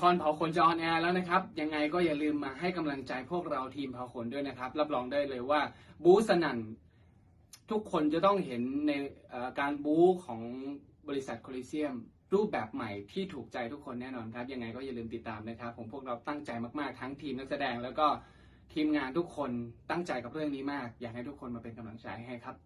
ครเผาขนจะออนแอร์แล้วนะครับ ยังไงก็อย่าลืมมาให้กำลังใจพวกเราทีมเผาขนด้วยนะครับ รับรองได้เลยว่า บูสนั่น ทุกคนจะต้องเห็นในการบู๊ของบริษัทโคลิเซียม รูปแบบใหม่ที่ถูกใจทุกคนแน่นอนครับ ยังไงก็อย่าลืมติดตามนะครับ ผมพวกเราตั้งใจมากๆทั้งทีมนักแสดงแล้วก็ทีมงานทุกคนตั้งใจกับเรื่องนี้มาก อยากให้ทุกคนมาเป็นกำลังใจให้ครับ